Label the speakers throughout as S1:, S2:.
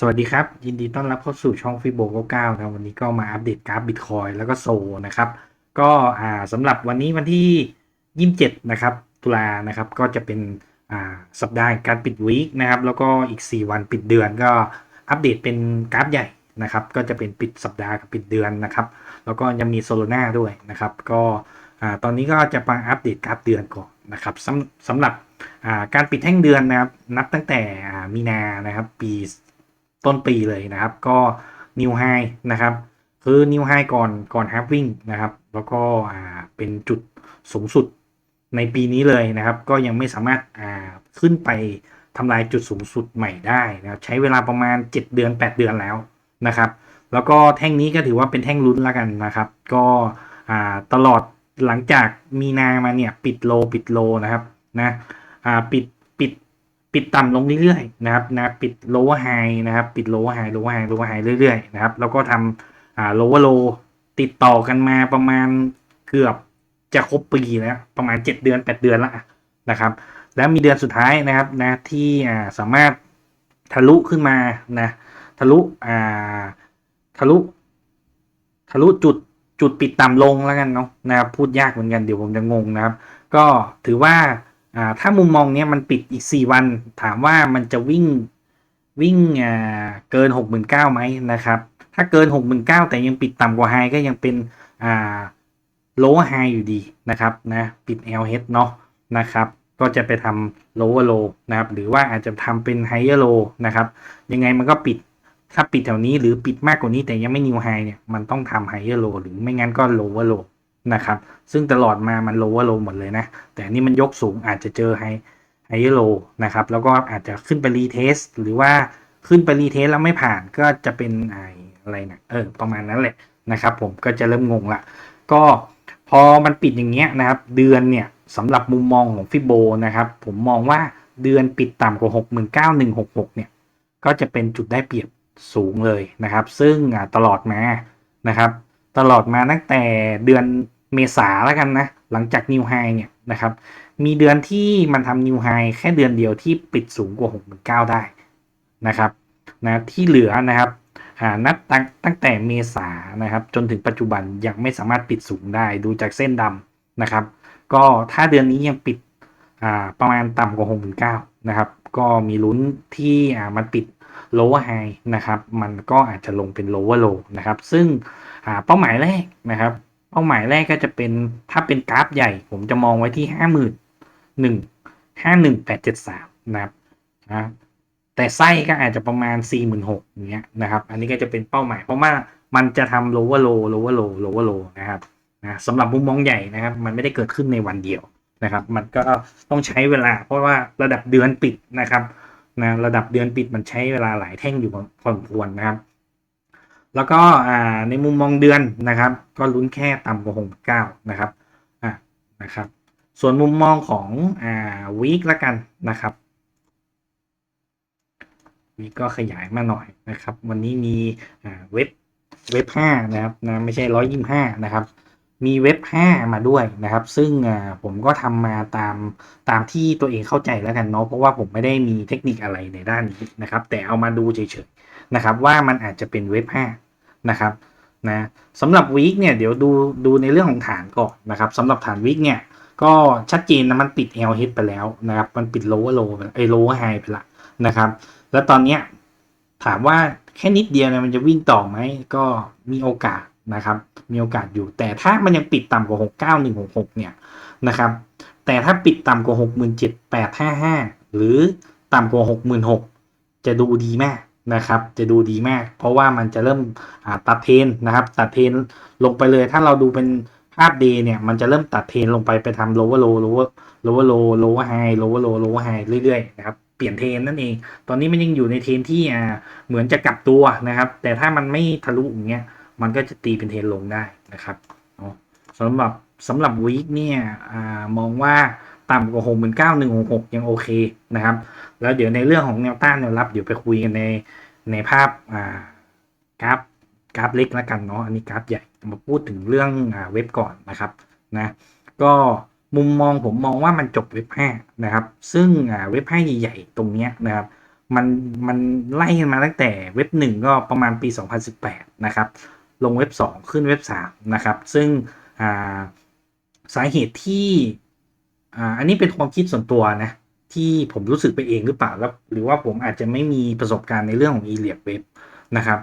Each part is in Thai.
S1: สวัสดีครับ ยินดีต้อนรับเข้าสู่ช่องฟิโบ99นะครับวันนี้ก็มาอัปเดตกราฟบิตคอยแล้วก็โซนะครับ ก็อ่าสำหรับวันนี้วันที่ 27 นะครับ ตุลานะครับ ก็จะเป็นอ่าสัปดาห์การปิดวีคนะครับ แล้วก็อีก 4 วันปิดเดือน ก็อัปเดตเป็นกราฟใหญ่นะครับ ก็จะเป็นปิดสัปดาห์กับปิดเดือนนะครับ แล้วก็ยังมีโซโลนาด้วยนะครับ ก็อ่าตอนนี้ก็จะมาอัปเดตกราฟเดือนก่อนนะครับสำสำหรับอ่าการปิดแท่งเดือนนะครับ นับตั้งแต่มีนานะครับ ปี ต้นปีเลยนะครับ ก็นิวไฮนะครับ คือนิวไฮก่อนก่อนฮาร์ v วิ่งนะครับ แล้วก็อ่าเป็นจุดสูงสุดในปีนี้เลยนะครับ ก็ยังไม่สามารถอ่าขึ้นไปทำลายจุดสูงสุดใหม่ได้นะครับ ใช้เวลาประมาณ 7 เดือน 8 เดือนแล้วนะครับ แล้วก็แท่งนี้ก็ถือว่าเป็นแท่งลุ้นแล้วกันนะครับ ก็อ่าตลอดหลังจากมีนามาเนี่ย ปิดโลปิดโลนะครับนะอ่าปิด ปิดต่ำลงเรื่อยๆนะครับนะปิด lower high นะครับปิด lower high lower high lower high เรื่อยๆนะครับแล้วก็ทำอ่า lower low ติดต่อกันมาประมาณเกือบจะครบปีแล้วประมาณ 7 เดือน 8 เดือนละนะครับ แล้วมีเดือนสุดท้ายนะครับนะที่อ่าสามารถทะลุขึ้นมานะทะลุอ่าทะลุ ทะลุจุดจุดปิดต่ำลงแล้วกันเนาะนะครับพูดยากเหมือนกันเดี๋ยวผมจะงงนะครับ ก็ถือว่า อ่าถ้ามุมมองเนี้ยมันปิดอีก 4 วัน ถามว่ามันจะวิ่งวิ่งอ่าเกิน 69,000ไหมนะครับ ถ้าเกิน 69,000แต่ยังปิดต่ำกว่าไฮก็ยังเป็นอ่า lower high อยู่ดีนะครับนะปิด LH เนาะนะครับ ก็จะไปทำ lower low นะครับ หรือว่าอาจจะทำเป็น higher low นะครับ ยังไงมันก็ปิดถ้าปิดแถวนี้หรือปิดมากกว่านี้แต่ยังไม่ new high เนี่ยมันต้องทำ higher low หรือไม่งั้นก็ lower low นะครับ ซึ่งตลอดมามัน lower low หมดเลยนะ แต่อันนี่มันยกสูงอาจจะเจอ high higher low นะครับ แล้วก็อาจจะขึ้นไป retest หรือว่าขึ้นไป retest แล้วไม่ผ่านก็จะเป็นไออะไรนะเออประมาณนั้นแหละนะครับ ผมก็จะเริ่มงงละก็พอมันปิดอย่างเงี้ยนะครับ เดือนเนี่ยสำหรับมุมมองของฟิโบนะครับ ผมมองว่าเดือนปิดต่ำกว่า 69,166 เนี่ย ก็จะเป็นจุดได้เปรียบสูงเลยนะครับ ซึ่งตลอดมานะครับ ตลอดมาตั้งแต่เดือน เมษาแล้วกันนะ หลังจากนิวไฮเนี่ยนะครับ มีเดือนที่มันทำนิวไฮแค่เดือนเดียวที่ปิดสูงกว่า 69 ได้นะครับนะที่เหลือนะครับอ่านับตั้งตั้งแต่เมษานะครับ จนถึงปัจจุบันยังไม่สามารถปิดสูงได้ดูจากเส้นดำนะครับ ก็ถ้าเดือนนี้ยังปิดอ่าประมาณต่ำกว่า 69 นะครับ ก็มีลุ้นที่อ่ามันปิด lower high นะครับ มันก็อาจจะลงเป็น lower low นะครับ ซึ่งอ่าเป้าหมายแรกนะครับ เป้าหมายแรกก็จะเป็นถ้าเป็นกราฟใหญ่ ผมจะมองไว้ที่ห้าหมื่นหนึ่งห้าหนึ่งแปดเจ็ดสามนะครับนะแต่ไส้ก็อาจจะประมาณสี่หมื่นหกอย่างเงี้ยนะครับ อันนี้ก็จะเป็นเป้าหมาย เพราะว่ามันจะทำ lower low lower low lower low นะครับนะสำหรับมุมมองใหญ่นะครับ มันไม่ได้เกิดขึ้นในวันเดียวนะครับ มันก็ต้องใช้เวลา เพราะว่าระดับเดือนปิดนะครับนะระดับเดือนปิดมันใช้เวลาหลายแท่งอยู่พอสมควรนะครับ แล้วก็ในมุมมองเดือนนะครับ ก็ลุ้นแค่ต่ำกว่าหกเก้านะครับอ่านะครับ ส่วนมุมมองของอ่าวีคละกันนะครับวีคก็ขยายมาหน่อยนะครับ วันนี้มีอ่าเว็บเว็บห้านะครับนะไม่ใช่ร้อยยี่ห้านะครับ มีเว็บ5มาด้วยนะครับ ซึ่งผมก็ทำมาตามตามที่ตัวเองเข้าใจแล้วกันเนาะเพราะว่าผมไม่ได้มีเทคนิคอะไรในด้านนี้นะครับ แต่เอามาดูเฉยๆนะครับว่ามันอาจจะเป็นเว็บ5 นะครับนะสำหรับวีคเนี่ยเดี๋ยวดูดูในเรื่องของฐานก่อนนะครับสำหรับฐานวีคเนี่ยก็ชัดเจนนะมันปิด L h ไปแล้วนะครับมันปิด lower low ไอ้ lower high ไปละนะครับแล้วตอนเนี้ยถามว่าแค่นิดเดียวเนี่ยมันจะวิ่งต่อไหมก็มีโอกาสนะครับมีโอกาสอยู่แต่ถ้ามันยังปิดต่ำกว่า 69166 เนี่ยนะครับแต่ถ้าปิดต่ำกว่า 67855 หรือต่ำกว่า 66000จะดูดีมาก นะครับ จะดูดีมาก เพราะว่ามันจะเริ่มตัดเทนนะครับ ตัดเทนลงไปเลย ถ้าเราดูเป็นภาพเดย์เนี่ยมันจะเริ่มตัดเทนลงไปไปทำ lower low lower lower low lower high lower low lower high เรื่อยๆนะครับเปลี่ยนเทนนั่นเอง ตอนนี้มันยังอยู่ในเทนที่อ่าเหมือนจะกลับตัวนะครับ แต่ถ้ามันไม่ทะลุอย่างเงี้ยมันก็จะตีเป็นเทนลงได้นะครับสำหรับสำหรับวีคเนี่ยอมองว่า ต่ำกว่าหกหมื่นเก้าหนึ่งหกหกยังโอเคนะครับ แล้วเดี๋ยวในเรื่องของแนวต้านแนวรับเดี๋ยวไปคุยกันในในภาพกราฟกราฟเล็กแล้วกันเนาะอันนี้กราฟใหญ่มาพูดถึงเรื่องอเว็บก่อนนะครับนะก็มุมมองผมมองว่ามันจบเว็บ5นะครับ ซึ่งเว็บ5ใหญ่ๆตรงนี้นะครับมันมันไล่กันมาตั้งแต่เว็บหนึ่งก็ประมาณปี 2018 นะครับ ลงเว็บ 2 ขึ้นเว็บ 3 นะครับ ซึ่งาสาเหตุที่ อ่าอันนี้เป็นความคิดส่วนตัวนะที่ผมรู้สึกไปเองหรือเปล่าแล้วหรือว่าผมอาจจะไม่มีประสบการณ์ในเรื่องของ e l i a t Web นะครับ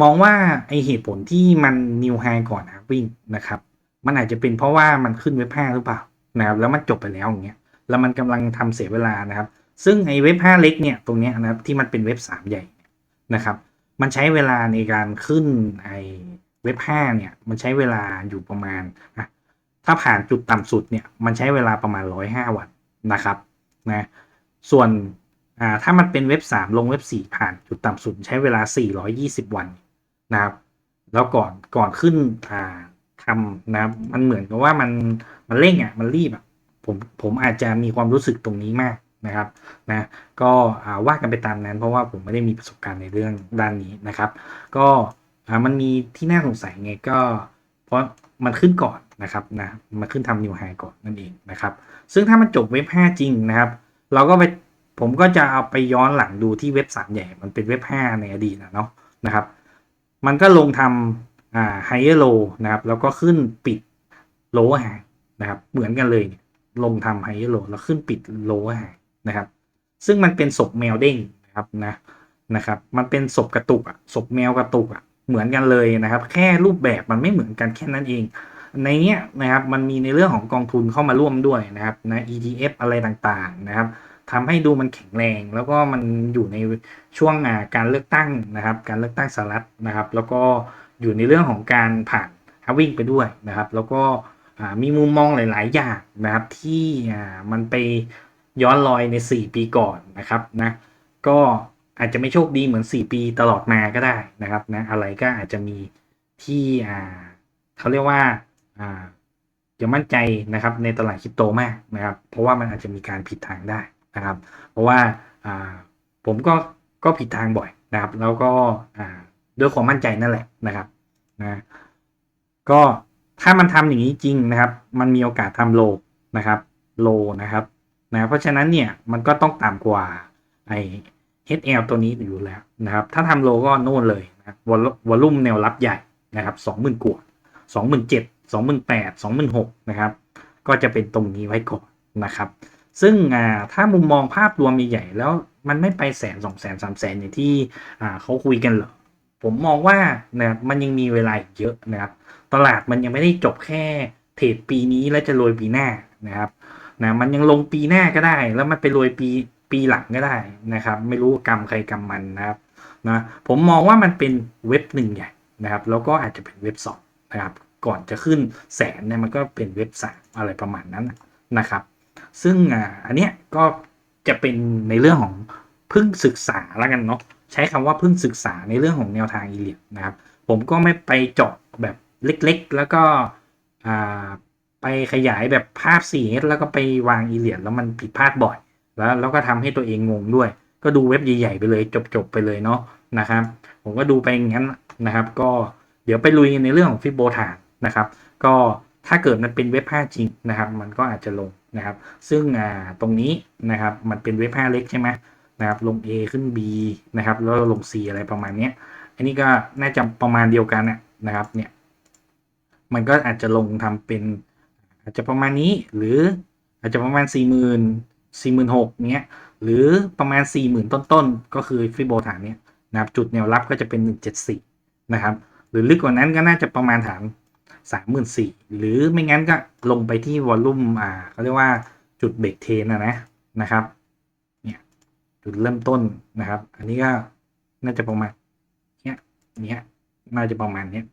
S1: มองว่าไอเหตุผลที่มันนิวไฮก่อนนะวิ่งนะครับ มันอาจจะเป็นเพราะว่ามันขึ้นเว็บ5หรือเปล่านะครับแล้วมันจบไปแล้วอย่างเงี้ยแล้วมันกำลังทำเสียเวลานะครับ ซึ่งไอเว็บ5เล็กเนี่ยตรงเนี้ยนะครับที่มันเป็นเว็บ3ใหญ่นะครับ มันใช้เวลาในการขึ้นไอเว็บ5เนี่ยมันใช้เวลาอยู่ประมาณอะ ถ้าผ่านจุดต่ำสุดเนี่ยมันใช้เวลาประมาณ 105 วันนะครับนะส่วนอ่าถ้ามันเป็นเว็บ 3 ลงเว็บ 4 ผ่านจุดต่ำสุดใช้เวลา 420 วันนะครับ แล้วก่อนก่อนขึ้นอ่าทำนะมันเหมือนกับว่ามันมันเร่งอะมันรีบอะผมผมอาจจะมีความรู้สึกตรงนี้มากนะครับนะก็อ่าว่ากันไปตามนั้น เพราะว่าผมไม่ได้มีประสบการณ์ในเรื่องด้านนี้นะครับ ก็อ่ามันมีที่น่าสงสัยไงก็ เพราะมันขึ้นก่อน นะครับนะมันขึ้นทำนิวไฮก่อนนั่นเองนะครับซึ่งถ้ามันจบเว็บ 5 จริงนะครับ เราก็ไปผมก็จะเอาไปย้อนหลังดูที่เว็บ 3 ใหญ่ มันเป็นเว็บ 5 ในอดีตนะเนาะนะครับ มันก็ลงทำอ่า higher low นะครับแล้วก็ขึ้นปิด lower high นะครับเหมือนกันเลยลงทำ higher low แล้วขึ้นปิด lower high นะครับ ซึ่งมันเป็นศพแมวเด้งนะครับนะนะครับ มันเป็นศพกระตุกอะศพแมวกระตุกอะเหมือนกันเลยนะครับ แค่รูปแบบมันไม่เหมือนกันแค่นั้นเอง ในเนี้ยนะครับมันมีในเรื่องของกองทุนเข้ามาร่วมด้วยนะครับนะ ETF อะไรต่างๆนะครับทำให้ดูมันแข็งแรง แล้วก็มันอยู่ในช่วงาการเลือกตั้งนะครับ การเลือกตั้งสหรัฐนะครับ แล้วก็อยู่ในเรื่องของการผ่านฮาวิ่งไปด้วยนะครับ แล้วก็มีมุมมองหลาย ๆ อย่างนะครับที่มันไปย้อนรอยใน 4 ปีก่อนนะครับนะก็อาจจะไม่โชคดีเหมือน 4 ปีตลอดมาก็ได้นะครับนะอะไรก็อาจจะมีที่เขาเรียกว่า อย่ามั่นใจนะครับในตลาดคริปโตมากนะครับ เพราะว่ามันอาจจะมีการผิดทางได้นะครับ เพราะว่าผมก็ก็ผิดทางบ่อยนะครับ แล้วก็ด้วยความมั่นใจนั่นแหละนะครับนะก็ถ้ามันทำอย่างนี้จริงนะครับ มันมีโอกาสทำโลนะครับโลนะครับนะเพราะฉะนั้นเนี่ยมันก็ต้องต่ำกว่าไอ HL ตัวนี้อยู่แล้วนะครับ ถ้าทำโลก็โน่นเลยนะวอลลุ่มแนวรับใหญ่นะครับสองหมื่นกว่าสองหมื่นเจ็ด สองหมื่นแปดสองหมื่นหกนะครับก็จะเป็นตรงนี้ไว้ก่อนนะครับ ซึ่งถ้ามุมมองภาพรวมใหญ่ๆแล้วมันไม่ไปแสนสองแสนสามแสนอย่างที่เขาคุยกันเหรอผมมองว่านะครับมันยังมีเวลาเยอะนะครับ ตลาดมันยังไม่ได้จบแค่เทรดปีนี้แล้วจะรวยปีหน้านะครับนะมันยังลงปีหน้าก็ได้ แล้วมันไปรวยปีปีหลังก็ได้นะครับ ไม่รู้กรรมใครกรรมมันนะครับนะผมมองว่ามันเป็นเว็บหนึ่งใหญ่นะครับ แล้วก็อาจจะเป็นเว็บสองนะครับ ก่อนจะขึ้นแสนเนี่ยมันก็เป็นเว็บสามอะไรประมาณนั้นนะครับ ซึ่งอันเนี้ยก็จะเป็นในเรื่องของพิ่งศึกษาแล้วกันเนาะใช้คำว่าพิ่งศึกษาในเรื่องของแนวทางอีเลียนะครับ ผมก็ไม่ไปเจาะแบบเล็กๆ แล้วก็ไปขยายแบบภาพ 4S แล้วก็ไปวางอีเลียแล้วมันผิดพลาดบ่อย แล้วแล้วก็ทำให้ตัวเองงงด้วย ก็ดูเว็บใหญ่ๆไปเลยจบๆไปเลยเนาะนะครับ ผมก็ดูไปอย่างนั้นนะครับ ก็เดี๋ยวไปลุยในเรื่องของฟิโบฐาน นะครับ ก็ถ้าเกิดมันเป็นเว็บ5จริงนะครับ มันก็อาจจะลงนะครับ ซึ่งตรงนี้นะครับมันเป็นเว็บ5เล็กใช่ไหมนะครับ ลง A ขึ้น B นะครับ แล้วลง C อะไรประมาณนี้อันนี้ก็น่าจะประมาณเดียวกันนะครับ เนี่ย มันก็อาจจะลงทำเป็น อาจจะประมาณนี้หรืออาจจะประมาณ 4 0 0 0 0 4 6 0 0 0เนี้ย หรือประมาณ 40,000 ต้นๆ ก็คือฟิโบฐานเนี้ยนะครับ จุดแนวรับก็จะเป็น 174 นะครับ หรือลึกกว่านั้นก็น่าจะประมาณฐาน 34,000 หรือไม่งั้นก็ลงไปที่วอลลุ่มอ่าเขาเรียกว่าจุดเบรกเทนนะนะนะครับเนี่ยจุดเริ่มต้นนะครับ อันนี้ก็น่าจะประมาณเนี้ยเนี้ยน่าจะประมาณเนี้ย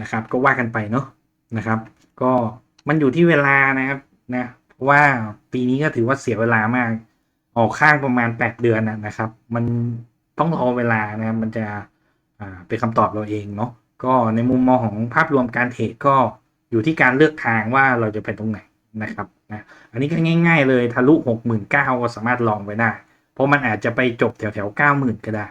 S1: นะครับ ก็ว่ากันไปเนาะนะครับ ก็มันอยู่ที่เวลานะครับนะเพราะว่าปีนี้ก็ถือว่าเสียเวลามาก ออกข้างประมาณ 8 เดือนนะนะครับ มันต้องรอเวลานะครับมันจะอ่าเป็นคำตอบเราเองเนาะ ก็ในมุมมองของภาพรวมการเทรดก็อยู่ที่การเลือกทางว่าเราจะไปตรงไหนนะครับนะอันนี้ก็ง่าย ๆ เลยทะลุ 6 9 0 0 0ก็สามารถลองไปได้ เพราะมันอาจจะไปจบแถวแถว90,000 ก็ได้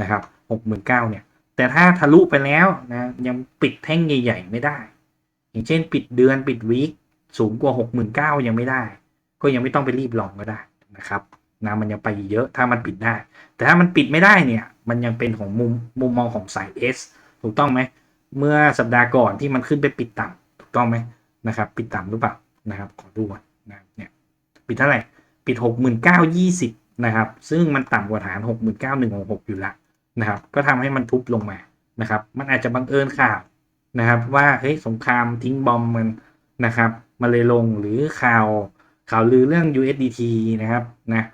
S1: นะครับ69,000เนี่ยแต่ถ้าทะลุไปแล้วนะยังปิดแท่งใหญ่ ๆ ไม่ได้ อย่างเช่นปิดเดือนปิดวีคสูงกว่า 69,000 ยังไม่ได้ ก็ยังไม่ต้องไปรีบลองก็ได้นะครับนะมันยังไปเยอะถ้ามันปิดได้ แต่ถ้ามันปิดไม่ได้เนี่ยมันยังเป็นของมุมมุมมองของสาย S ถูกต้องไหมเมื่อสัปดาห์ก่อนที่มันขึ้นไปปิดต่ำถูกต้องไหมนะครับ ปิดต่ำหรือเปล่านะครับ ขอดูก่อนนะเนี่ยปิดเท่าไหร่ปิดหกหมื่นเก้ายี่สิบนะครับ ซึ่งมันต่ำกว่าฐานหกหมื่นเก้าหนึ่งหกอยู่ล้วนะครับ ก็ทำให้มันทุบลงมานะครับ มันอาจจะบังเอิญข่าวนะครับ ว่าเฮ้ยสงครามทิ้งบอมมันนะครับมาเลยลงหรือข่าวข่าวลือเรื่อง USDT นะครับนะ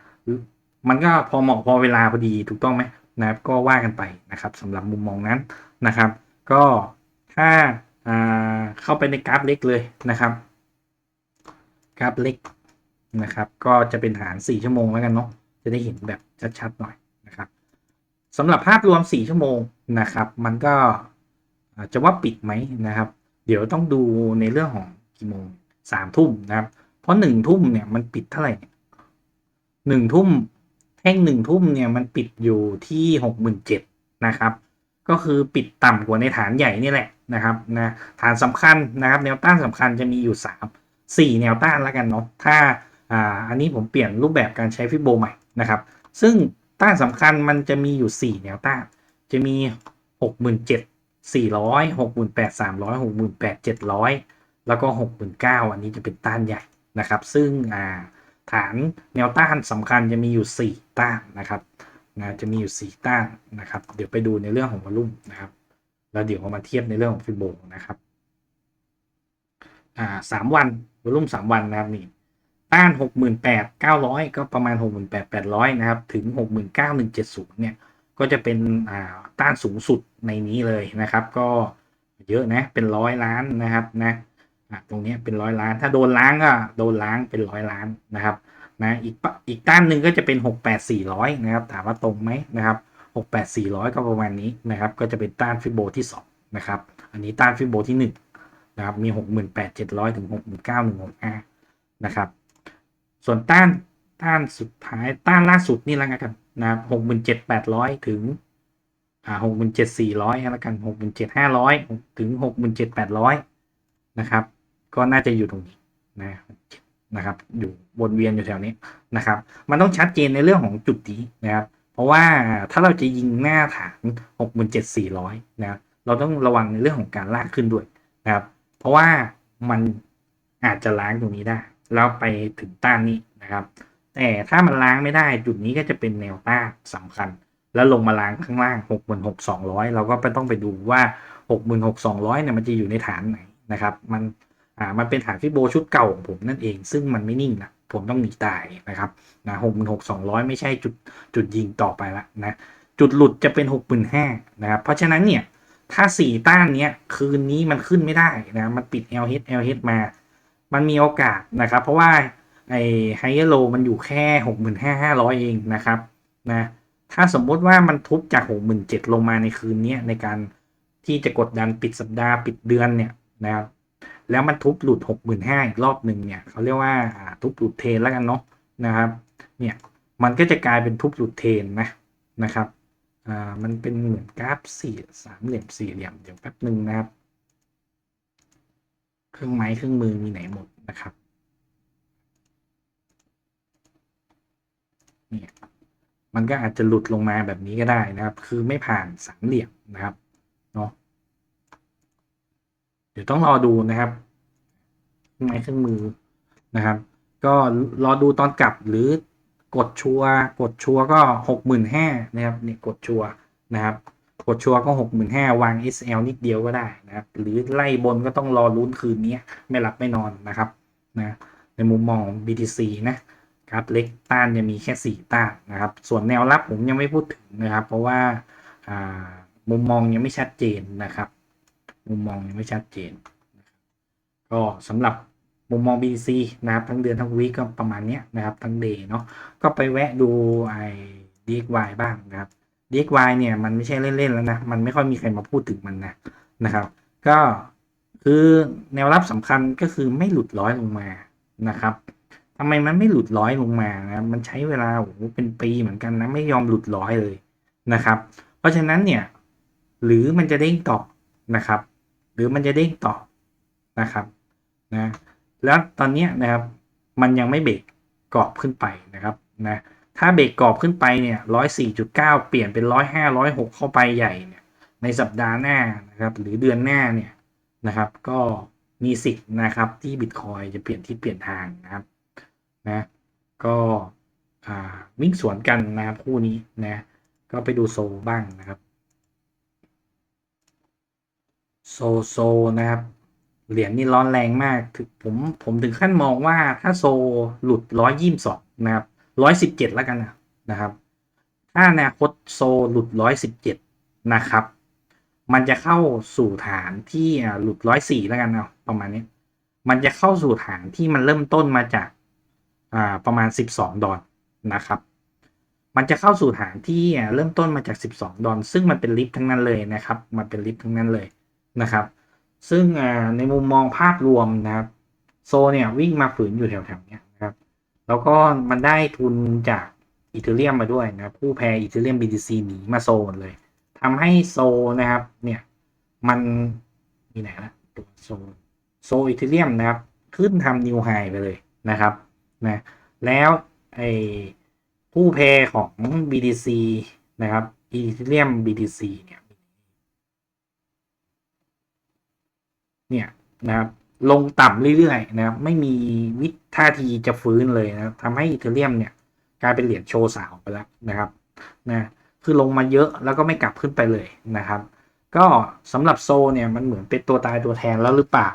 S1: มันก็พอเหมาะพอเวลาพอดีถูกต้องไหมนะครับก็ว่ากันไปนะครับสำหรับมุมมองนั้น นะครับ ก็ถ้าเข้าไปในกราฟเล็กเลยนะครับกราฟเล็กนะครับ ก็จะเป็นฐาน4ชั่วโมงแล้วกันเนาะจะได้เห็นแบบชัดๆหน่อยนะครับสำหรับภาพรวม 4 ชั่วโมงนะครับ มันก็จะว่าปิดไหมนะครับ เดี๋ยวต้องดูในเรื่องของกี่โมงสามทุ่มนะครับ เพราะหนึ่งทุ่มเนี่ยมันปิดเท่าไหร่หนึ่งทุ่มแท่งหนึ่งทุ่มเนี่ยมันปิดอยู่ที่หกหมื่นเจ็ดนะครับ ก็คือปิดต่ำกว่าในฐานใหญ่นี่แหละนะครับนะฐานสำคัญนะครับแนวต้านสำคัญจะมีอยู่สามสี่แนวต้านแล้วกันเนาะถ้าอ่าอันนี้ผมเปลี่ยนรูปแบบการใช้ฟิโบใหม่นะครับ ซึ่งต้านสำคัญมันจะมีอยู่ 4 แนวต้าน จะมี 67 400 68 300 68 700 แล้วก็ 69,000อันนี้จะเป็นต้านใหญ่นะครับ ซึ่งอ่าฐานแนวต้านสำคัญจะมีอยู่ 4 ต้านนะครับ นะจะมีอยู่ 4 ต้านนะครับ เดี๋ยวไปดูในเรื่องของวอลุ่มนะครับ แล้วเดี๋ยวมาเทียบในเรื่องของฟิโบนะครับอ่าสามวันวอลุ่มสามวันนะครับนี่ต้านหกหมื่นแปดเก้าร้อยก็ประมาณหกหมื่นแปดแปดร้อยนะครับ ถึงหกหมื่นเก้าหนึ่งเจ็ดศูนย์เนี่ย ก็จะเป็นอ่าต้านสูงสุดในนี้เลยนะครับ ก็เยอะนะเป็นร้อยล้านนะครับนะตรงนี้เป็นร้อยล้าน ถ้าโดนล้างก็โดนล้างเป็นร้อยล้านนะครับ นะอีกอีกต้านหนึ่งก็จะเป็นหกแปดสี่ร้อยนะครับ ถามว่าตรงไหมนะครับหกแปดสี่ร้อยก็ประมาณนี้นะครับ ก็จะเป็นต้านฟิโบที่สองนะครับ อันนี้ต้านฟิโบที่หนึ่งนะครับ มีหกหมื่นแปดเจ็ดร้อยถึงหกหมื่นเก้าหนึ่งหกห้านะครับ ส่วนต้านต้านสุดท้ายต้านล่าสุดนี่แล้วกันนะครับหกหมื่นเจ็ดแปดร้อยถึงอ่าหกหมื่นเจ็ดสี่ร้อยแล้วกันหกหมื่นเจ็ดห้าร้อยถึงหกหมื่นเจ็ดแปดร้อยนะครับ ก็น่าจะอยู่ตรงนี้นะ นะครับ อยู่วนเวียนอยู่แถวนี้นะครับ มันต้องชัดเจนในเรื่องของจุดนี้นะครับ เพราะว่าถ้าเราจะยิงหน้าฐานหกหมื่นเจ็ดสี่ร้อยนะครับเราต้องระวังในเรื่องของการลากขึ้นด้วยนะครับ เพราะว่ามันอาจจะล้างตรงนี้ได้ แล้วไปถึงต้านนี้นะครับ แต่ถ้ามันล้างไม่ได้จุดนี้ก็จะเป็นแนวต้านสำคัญ แล้วลงมาล้างข้างล่าง 66,200 เราก็ไปต้องไปดูว่า 66,200เนี่ยมันจะอยู่ในฐานไหนนะครับ มัน อ่ามันเป็นฐานฟิโบชุดเก่าของผมนั่นเอง ซึ่งมันไม่นิ่งนะผมต้องหนีตายนะครับนะ66,200ไม่ใช่จุดจุดยิงต่อไปละนะจุดหลุดจะเป็น65,000นห้านะครับเพราะฉะนั้นเนี่ยถ้า4ต้านเนี้ยคืนนี้มันขึ้นไม่ได้นะมันปิด LH LH มา มันมีโอกาสนะครับ เพราะว่าไอไฮเอโลมันอยู่แค่หกหมื่นห้าห้าร้อยเองนะครับนะถ้าสมมติว่ามันทุบจากหกหมื่นเจ็ดลงมาในคืนนี้ในการที่จะกดดันปิดสัปดาห์ปิดเดือนเนี่ยนะครับ แล้วมันทุบหลุดหกหมื่นห้าอีกรอบหนึ่งเนี่ยเขาเรียกว่าทุบหลุดเทนแล้วกันเนาะนะครับ เนี่ยมันก็จะกลายเป็นทุบหลุดเทนนะนะครับอ่ามันเป็นเหมือนกราฟสี่สามเหลี่ยมสี่เหลี่ยมเดี๋ยวแป๊บหนึ่งนะครับ เครื่องไม้เครื่องมือมีไหนหมดนะครับเนี่ยมันก็อาจจะหลุดลงมาแบบนี้ก็ได้นะครับ คือไม่ผ่านสามเหลี่ยมนะครับ เดี๋ยวต้องรอดูนะครับไม้เครื่องมือนะครับ ก็รอดูตอนกลับหรือกดชัวกดชัวก็หกหมื่นห้านะครับเนี่ยกดชัวนะครับ กดชัวก็หกหมื่นห้าวาง SL นิดเดียวก็ได้นะครับ หรือไล่บนก็ต้องรอลุ้นคืนนี้ไม่หลับไม่นอนนะครับนะในมุมมอง BTC นะครับเล็กต้านจะมีแค่ 4 ต้านนะครับ ส่วนแนวรับผมยังไม่พูดถึงนะครับ เพราะว่ามุมมองยังไม่ชัดเจนนะครับ มุมมองยังไม่ชัดเจนก็สำหรับมุมมอง BC นะครับทั้งเดือนทั้งวีก็ประมาณนี้นะครับ ทั้งเดย์เนาะก็ไปแวะดูไอ้ DXY บ้างนะครับ DXY เนี่ยมันไม่ใช่เล่น ๆ แล้วนะ มันไม่ค่อยมีใครมาพูดถึงมันนะนะครับ ก็คือแนวรับสำคัญก็คือไม่หลุดร้อยลงมานะครับทำไมมันไม่หลุดร้อยลงมานะมันใช้เวลาโอ้เป็นปีเหมือนกันนะไม่ยอมหลุดร้อยเลยนะครับ เพราะฉะนั้นเนี่ยหรือมันจะเด้งต่อนะครับ หรือมันจะเด้งต่อนะครับนะแล้วตอนนี้นะครับมันยังไม่เบรกกรอบขึ้นไปนะครับนะถ้าเบรกกรอบขึ้นไปเนี่ยร้อยสี่จุดเก้าเปลี่ยนเป็นร้อยห้าร้อยหกเข้าไปใหญ่เนี่ยในสัปดาห์หน้านะครับหรือเดือนหน้าเนี่ยนะครับ ก็มีสิทธิ์นะครับที่บิตคอยจะเปลี่ยนที่เปลี่ยนทางนะครับนะก็วิ่งสวนกันนะครับคู่นี้นะก็ไปดูโซบ้างนะครับ โซโซนะครับ เหรียญนี่ร้อนแรงมากถึงผมผมถึงขั้นมองว่าถ้าโซหลุดร้อยยี่สองนะครับร้อยสิบเจ็ดแล้วกันนะนะครับ ถ้าอนาคตโซหลุดร้อยสิบเจ็ดนะครับ มันจะเข้าสู่ฐานที่หลุดร้อยสี่แล้วกันเอาประมาณนี้มันจะเข้าสู่ฐานที่มันเริ่มต้นมาจากอ่าประมาณสิบสองดอลนะครับ มันจะเข้าสู่ฐานที่เริ่มต้นมาจาก 12 ดอลซึ่งมันเป็นลิฟต์ทั้งนั้นเลยนะครับ มันเป็นลิฟต์ทั้งนั้นเลย นะครับ ซึ่งในมุมมองภาพรวมนะครับ โซเนี่ยวิ่งมาฝืนอยู่แถวๆนี้นะครับ แล้วก็มันได้ทุนจากอีเทเรียมมาด้วยนะผู้แพ้อีเทเรียม BTC หนีมาโซนเลยทำให้โซนะครับเนี่ยมันมีไหนละตัวโซโซอีเทเรียมนะครับ ขึ้นทำนิวไฮไปเลยนะครับนะแล้วไอผู้แพ้ของ BTC นะครับอีเทเรียม BTC เนี่ย เนี่ยนะครับลงต่ำเรื่อยๆนะครับไม่มีวิธท่าทีจะฟื้นเลยนะทำให้อีเทเรียมเนี่ยกลายเป็นเหรียญโชว์สาวไปแล้วนะครับนะคือลงมาเยอะแล้วก็ไม่กลับขึ้นไปเลยนะครับ ก็สำหรับโซเนี่ยมันเหมือนเป็นตัวตายตัวแทนแล้วหรือเปล่า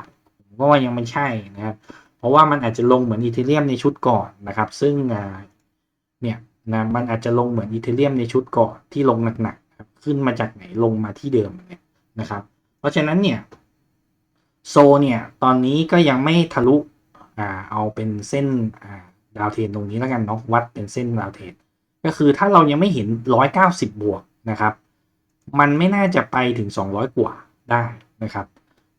S1: ก็ว่ายังไม่ใช่นะครับเพราะว่ามันอาจจะลงเหมือนอีเทเรียมในชุดก่อนนะครับ ซึ่งเนี่ยนะมันอาจจะลงเหมือนอีเทเรียมในชุดก่อนที่ลงหนักๆขึ้นมาจากไหนลงมาที่เดิมเนี่ยนะครับ เพราะฉะนั้นเนี่ย โซเนี่ยตอนนี้ก็ยังไม่ทะลุอ่าเอาเป็นเส้นอ่าดาวเทนตรงนี้แล้วกันเนาะวัดเป็นเส้นดาวเทนก็คือถ้าเรายังไม่เห็นร้อยเก้าสิบบวกนะครับ มันไม่น่าจะไปถึงสองร้อยกว่าได้นะครับ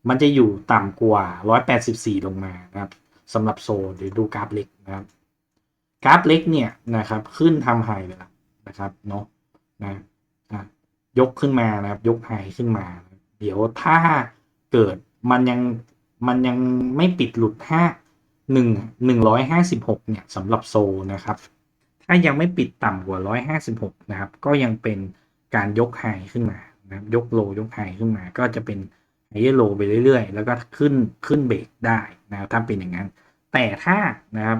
S1: มันจะอยู่ต่ำกว่าร้อยแปดสิบสี่ลงมานะครับสำหรับโซเดี๋ยวดูกราฟเล็กนะครับกราฟเล็กเนี่ยนะครับขึ้นทำไฮไปแล้วนะครับเนาะนะอะยกขึ้นมานะครับ ยกไฮขึ้นมา เดี๋ยวถ้าเกิด มันยังมันยังไม่ปิดหลุดห้าหนึ่งหนึ่งร้อยห้าสิบหกเนี่ยสำหรับโซนะครับ ถ้ายังไม่ปิดต่ำกว่าร้อยห้าสิบหกนะครับ ก็ยังเป็นการยกไฮขึ้นมานะครับยกโลยกไฮขึ้นมา ก็จะเป็นไฮโลไปเรื่อยๆ แล้วก็ขึ้นขึ้นเบรกได้นะครับถ้าเป็นอย่างนั้น แต่ถ้านะครับ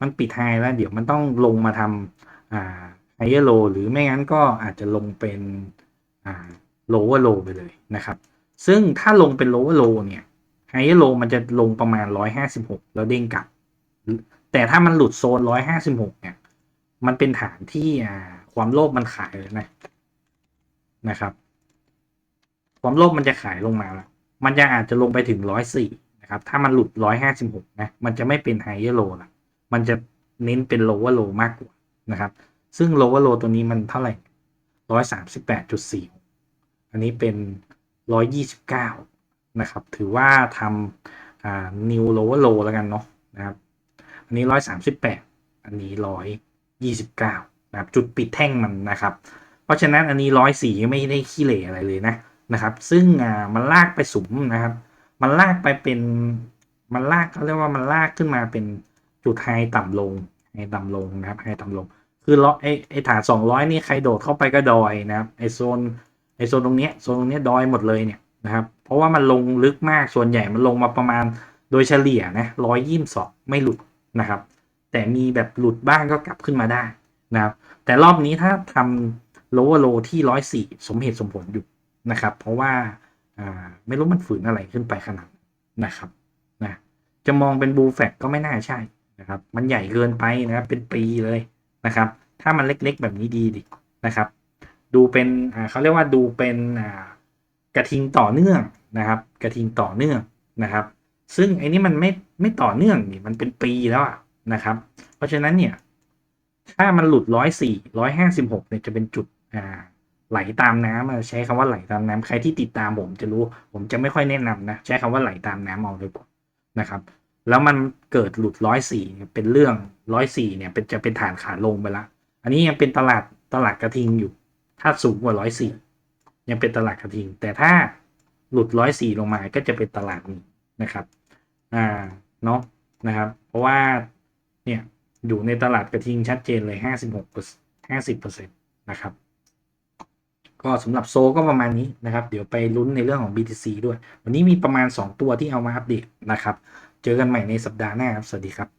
S1: มันปิดไฮแล้วเดี๋ยวมันต้องลงมาทำอ่าไฮโลหรือไม่งั้นก็อาจจะลงเป็นโลว์โลไปเลยนะครับ ซึ่งถ้าลงเป็นโลว์โลเนี่ยไฮโลมันจะลงประมาณ 156 แล้วเด้งกลับ แต่ถ้ามันหลุดโซน 156 เนี่ย มันเป็นฐานที่อ่าความโลภมันขายเลยนะนะครับ ความโลภมันจะขายลงมาแล้วมันจะอาจจะลงไปถึง 104 นะครับ ถ้ามันหลุด 156 นะ มันจะไม่เป็นไฮโลละมันจะเน้นเป็นโลว์โลมากกว่านะครับ ซึ่งโลว์โลตัวนี้มันเท่าไหร่ 138.4 อันนี้เป็น 129 นะครับ ถือว่าทำอ่า new lower low แล้วกันเนาะนะครับอันนี้ 138 อันนี้ 129 นะครับ จุดปิดแท่งมันนะครับ เพราะฉะนั้นอันนี้104ไม่ได้ขี้เหร่อะไรเลยนะนะครับ ซึ่งมันลากไปสุมนะครับ มันลากไปเป็นมันลากเขาเรียกว่ามันลากขึ้นมาเป็นจุดไฮต่ำลงไฮต่ำลงนะครับไฮต่ำลง คือล้อไอไอฐานสองร้อยนี่ใครโดดเข้าไปก็ดอยนะครับไอโซน ไอโซนตรงนี้โซนตรงนี้ดอยหมดเลยเนี่ยนะครับเพราะว่ามันลงลึกมากส่วนใหญ่มันลงมาประมาณโดยเฉลี่ยนะร้อยยี่สิบสองไม่หลุดนะครับ แต่มีแบบหลุดบ้างก็กลับขึ้นมาได้นะครับแต่รอบนี้ถ้าทำโลว์โลที่ร้อยสี่สมเหตุสมผลอยู่นะครับ เพราะว่าอ่าไม่รู้มันฝืนอะไรขึ้นไปขนาดนั้นนะครับนะจะมองเป็นบูแฟกก็ไม่น่าใช่นะครับ มันใหญ่เกินไปนะครับเป็นปีเลยนะครับ ถ้ามันเล็กๆแบบนี้ดีดินะครับ ดูเป็นอ่าเขาเรียกว่าดูเป็นอ่ากระทิงต่อเนื่องนะครับ กระทิงต่อเนื่องนะครับ ซึ่งไอ้นี่มันไม่ไม่ต่อเนื่องนี่มันเป็นปีแล้วอะนะครับ เพราะฉะนั้นเนี่ย ถ้ามันหลุดร้อยสี่ร้อยห้าสิบหกเนี่ยจะเป็นจุดอ่าไหลตามน้ำใช้คำว่าไหลตามน้ำใครที่ติดตามผมจะรู้ ผมจะไม่ค่อยแนะนำนะใช้คำว่าไหลตามน้ำเอาเลยกว่านะครับ แล้วมันเกิดหลุดร้อยสี่เป็นเรื่องร้อยสี่เนี่ยเป็นจะเป็นฐานขาลงไปละ อันนี้ยังเป็นตลาดตลาดกระทิงอยู่ ถ้าสูงกว่าร้อยสี่ยังเป็นตลาดกระทิง แต่ถ้าหลุดร้อยสี่ลงมาก็จะเป็นตลาดนี้นะครับอ่าเนาะนะครับ เพราะว่าเนี่ยอยู่ในตลาดกระทิงชัดเจนเลย56 50%นะครับ ก็สำหรับโซก็ประมาณนี้นะครับ เดี๋ยวไปลุ้นในเรื่องของ BTC ด้วย วันนี้มีประมาณ 2 ตัวที่เอามาอัปเดตนะครับ เจอกันใหม่ในสัปดาห์หน้าครับ สวัสดีครับ